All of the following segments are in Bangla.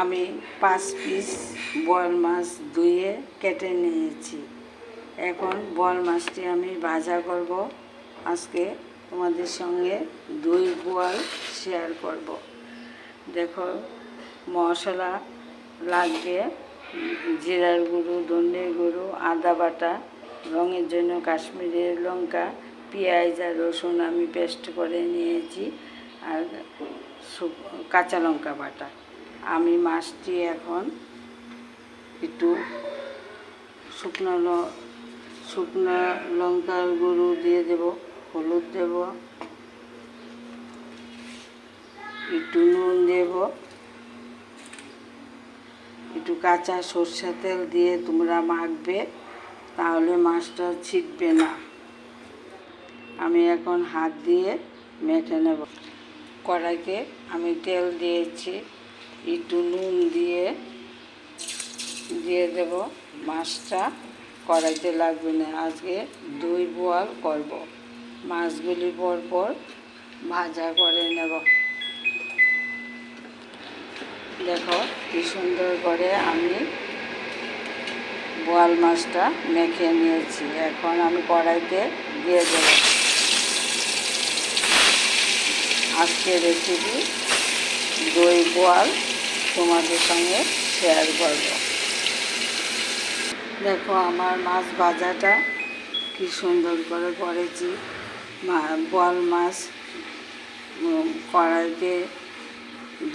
আমি পাঁচ পিস বল মাছ ধুয়ে কেটে নিয়েছি। এখন বল মাছটি আমি ভাজা করব। আজকে তোমাদের সঙ্গে দুই বোয়াল শেয়ার করব। দেখো, মশলা লাগবে, জিরার গুঁড়ো, ধনের গুঁড়ো, আদা বাটা, রঙের জন্য কাশ্মীরের লঙ্কা, পেঁয়াজ আর রসুন আমি পেস্ট করে নিয়েছি, আর কাঁচা লঙ্কা বাটা। আমি মাছটি এখন একটু শুকনো শুকনো লঙ্কার গুঁড়ো দিয়ে দেব, হলুদ দেব, একটু নুন দেব, একটু কাঁচা সর্ষে তেল দিয়ে তোমরা মাখবে, তাহলে মাছটা ছিটবে না। আমি এখন হাত দিয়ে মেখে নেব। কড়াইতে আমি তেল দিয়েছি। একটু নুন দিয়ে দিয়ে দেব মাছটা। কড়াইতে লাগবে না, আজকে দুই বোয়াল করব। মাছগুলি পর পর ভাজা করে নেব। দেখো কি সুন্দর করে আমি বোয়াল মাছটা মেখে নিয়েছি। এখন আমি কড়াইতে দিয়ে দেবো। আজকে রেসিপি দই বোয়াল তোমাদের সঙ্গে শেয়ার করব। দেখো আমার মাছ ভাজাটা কি সুন্দর করে করেছি। বোয়াল মাছ কড়াইতে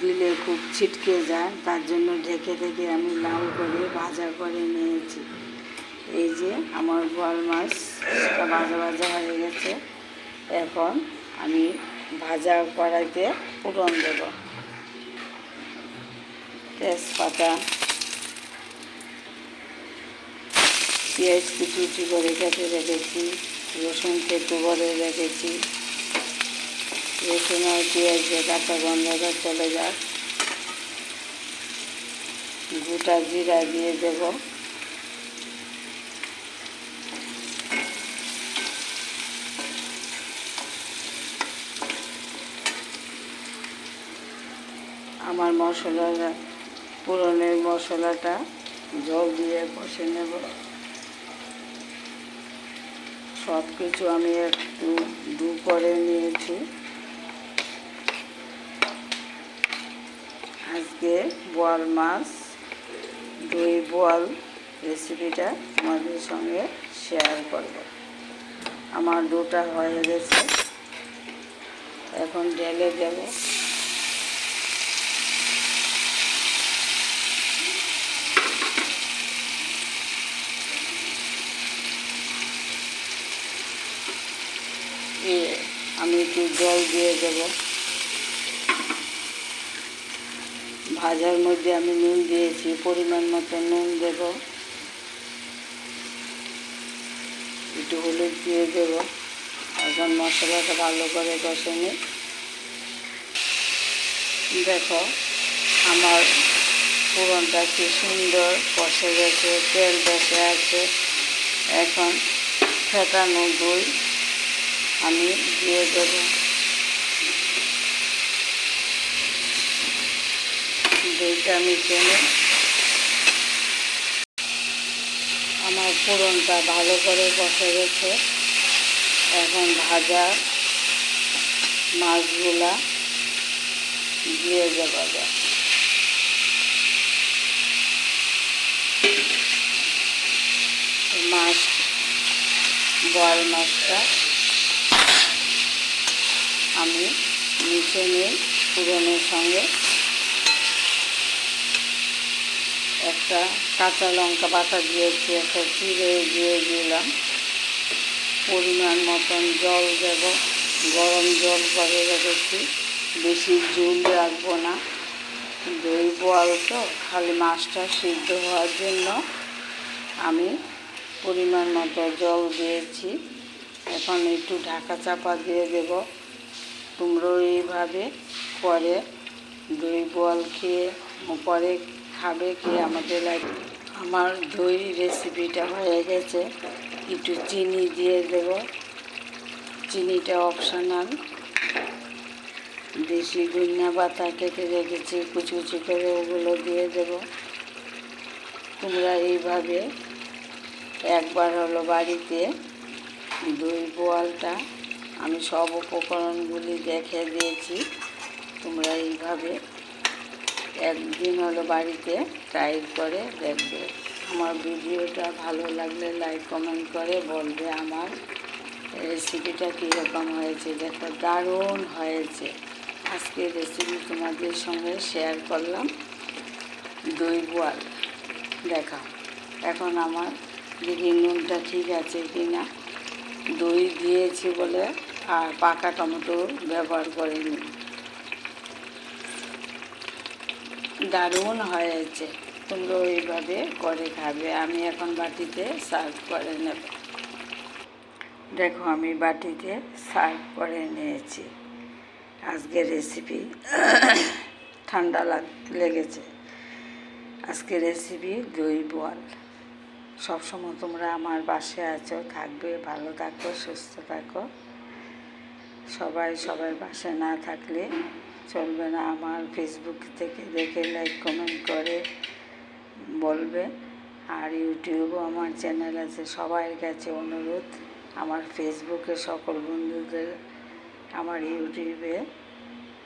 দিলে খুব ছিটকে যায়, তার জন্য ঢেকে ঢেকে আমি লাল করে ভাজা করে নিয়েছি। এই যে আমার বোয়াল মাছটা ভাজা ভাজা হয়ে গেছে। এখন আমি ভাজা কড়াইতে ফোড়ন দেব। তেজপাতা পেঁয়াজ কুচি কুচি করে কেটে রেখেছি রসুন কেটে করে রেখেছি, রসুন আর পেঁয়াজে কাঁচা গন্ধটা চলে যাক। গোটা জিরা দিয়ে দেব। আমার মশলাটা পুরনের মশলাটা জল দিয়ে কষে নেব। সব কিছু আমি একটু দু করে নিয়েছি। আজকে বোয়াল মাছ, দই বোয়াল রেসিপিটা তোমাদের সঙ্গে শেয়ার করব। আমার দুটা হয়ে গেছে। এখন ঢেলে দেব। আমি একটু জল দিয়ে দেবো। ভাজার মধ্যে আমি নুন দিয়েছি, পরিমাণ মতো নুন দেব। একটু হলুদ দিয়ে দেব। এখন মশলাটা ভালো করে কষে নিই। দেখো, আমার পুরনটা কি সুন্দর কষে গেছে, তেল বসে আছে। এখন ফেটানো দই। আমি দিয়ে দেবো দইটা নিই আমার ফোড়নটা ভালো করে বসে গেছে। এখন ভাজা মাছগুলা দিয়ে দেওয়া যায় মাছ, বল মাছটা আমি মিশে নিই পুরনের সঙ্গে। একটা কাঁচা লঙ্কা বাটা দিয়েছি, একটা চিড়ে দিয়ে দিলাম। পরিমাণ মতন জল দেব, গরম জল করে রেখেছি। বেশি জল রাখব না। দই বোয়াল তো, খালি মাছটা সিদ্ধ হওয়ার জন্য আমি পরিমাণ মতো জল দিয়েছি। এখন একটু ঢাকা চাপা দিয়ে দেব। তোমরাও এইভাবে পরে দই বল খেয়ে, পরে খাবে খেয়ে আমাদের লাগে আমার দই রেসিপিটা হয়ে গেছে। একটু চিনি দিয়ে দেব। চিনিটা অপশনাল দেশি ধনিয়া পাতা কেটে রেখেছি কুচি কুচি করে ওগুলো দিয়ে দেবো। তোমরা এইভাবে একবার হলো বাড়িতে দই বোয়ালটা আমি সব উপকরণগুলি দেখে দিয়েছি। তোমরা এইভাবে একদিন হলো বাড়িতে ট্রাই করে দেখবে। আমার ভিডিওটা ভালো লাগলে লাইক কমেন্ট করে বলবে আমার রেসিপিটা কীরকম হয়েছে। দেখো, দারুণ হয়েছে। আজকে রেসিপি তোমাদের সঙ্গে শেয়ার করলাম। দই বোয়াল। দেখা এখন আমার দেখি নুনটা ঠিক আছে কি না দই দিয়েছি বলে আর পাকা টমেটো ব্যবহার করিনি। দারুণ হয়েছে। তোমরা ওইভাবে করে খাবে। আমি এখন বাটিতে সার্ভ করে নেব। দেখো, আমি বাটিতে সার্ভ করে নিয়েছি। আজকের রেসিপি ঠান্ডা লাগ, লেগেছে। আজকে রেসিপি দই বোয়াল সবসময় তোমরা আমার পাশে আছো। থাকবে, ভালো থাকো, সুস্থ থাকো। সবাই সবার পাশে না থাকলে চলবে না। আমার ফেসবুক থেকে দেখে লাইক কমেন্ট করে বলবে। আর ইউটিউবও আমার চ্যানেল আছে, সবার কাছে অনুরোধ। আমার ফেসবুকে সকল বন্ধুদের আমার ইউটিউবে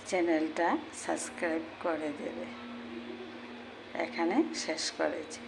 চ্যানেলটা সাবস্ক্রাইব করে দেবে। এখানে শেষ করেছি।